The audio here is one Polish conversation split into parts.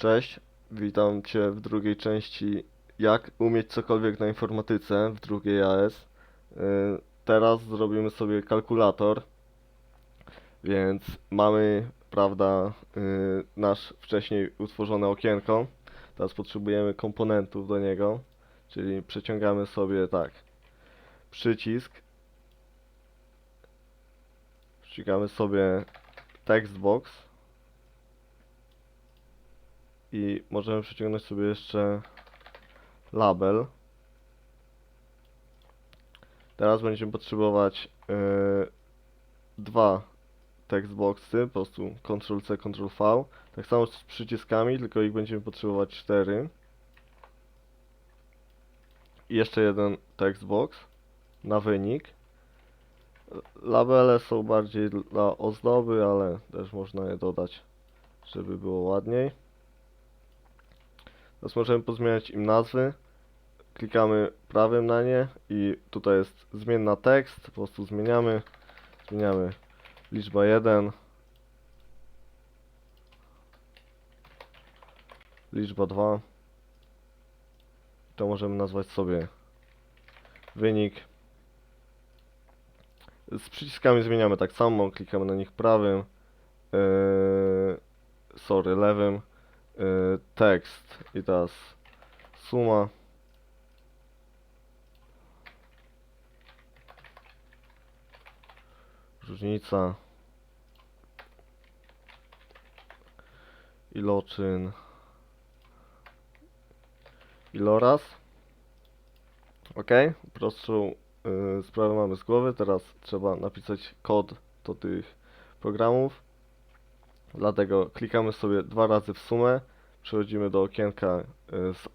Cześć, witam Cię w drugiej części jak umieć cokolwiek na informatyce w drugiej AS. Y, Teraz zrobimy sobie kalkulator, więc mamy, prawda, y, nasz wcześniej utworzone okienko. Teraz potrzebujemy komponentów do niego, czyli przeciągamy sobie tak, przycisk, ścigamy sobie textbox i możemy przeciągnąć sobie jeszcze label. Teraz będziemy potrzebować yy, dwa textboxy, po prostu Ctrl-C, Ctrl-V. Tak samo z przyciskami, tylko ich będziemy potrzebować cztery. I jeszcze jeden textbox na wynik. Labele są bardziej dla ozdoby, ale też można je dodać, żeby było ładniej. Teraz możemy pozmieniać im nazwy. Klikamy prawym na nie i tutaj jest zmienna tekst. Po prostu zmieniamy. Zmieniamy liczba 1. Liczba 2. To możemy nazwać sobie wynik. Z przyciskami zmieniamy tak samo. Klikamy na nich prawym. Yy, sorry, lewym y, tekst. I teraz suma. Różnica. Iloczyn iloraz. Ok prostszą y, sprawę mamy z głowy. Teraz trzeba napisać kod do tych programów Dlatego klikamy sobie dwa razy w sumę, przechodzimy do okienka y, z y,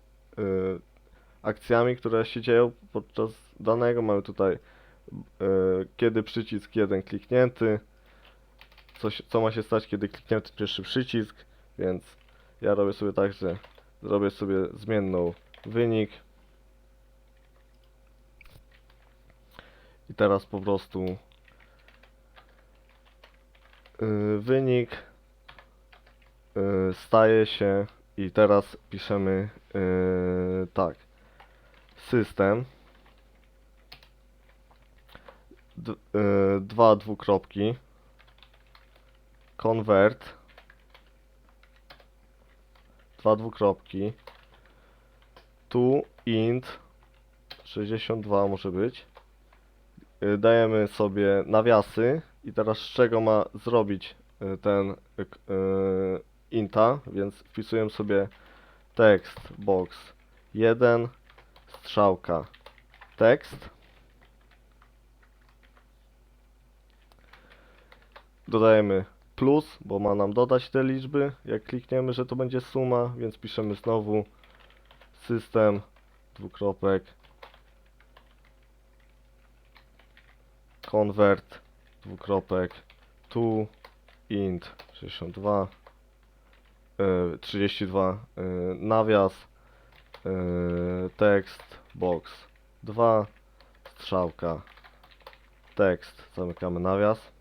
akcjami, które się dzieją podczas danego. Mamy tutaj y, kiedy przycisk jeden kliknięty, coś, co ma się stać, kiedy kliknięty pierwszy przycisk, więc ja robię sobie tak, że zrobię sobie zmienną wynik. I teraz po prostu wynik y, staje się i teraz piszemy y, tak. System. Y, dwa dwukropki. Convert. Dwa dwukropki. Tu int 62 może być. Dajemy sobie nawiasy i teraz z czego ma zrobić ten inta, więc wpisuję sobie tekst box 1 strzałka tekst. Dodajemy plus, bo ma nam dodać te liczby jak klikniemy, że to będzie suma, więc piszemy znowu system dwukropek convert dwukropek to int 62 y, 32 y, nawias y, tekst box 2 strzałka. Tekst zamykamy nawias.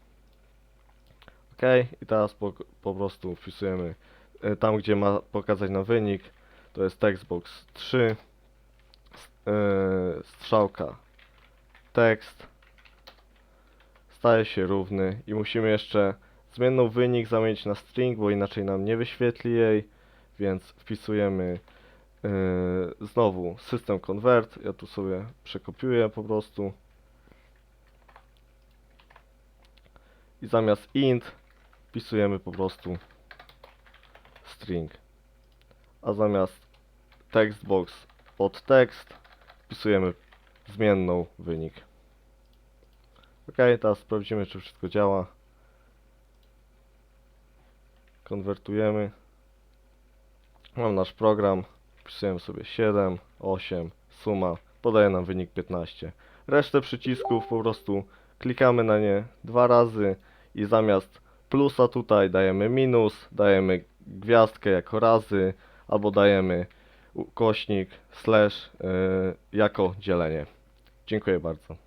Ok i teraz po, po prostu wpisujemy tam gdzie ma pokazać nam wynik to jest textbox 3 s- y, strzałka. Tekst. Staje się równy i musimy jeszcze zmienną wynik zamienić na string, bo inaczej nam nie wyświetli jej, więc wpisujemy yy, znowu system convert, ja tu sobie przekopiuję po prostu i zamiast int wpisujemy po prostu string, a zamiast textbox pod tekst wpisujemy zmienną wynik. Ok, teraz sprawdzimy, czy wszystko działa. Konwertujemy. Mam nasz program. Wpisujemy sobie 7, 8, suma. Podaje nam wynik 15. Resztę przycisków po prostu klikamy na nie dwa razy i zamiast plusa tutaj dajemy minus, dajemy gwiazdkę jako razy, albo dajemy ukośnik slash yy, jako dzielenie. Dziękuję bardzo.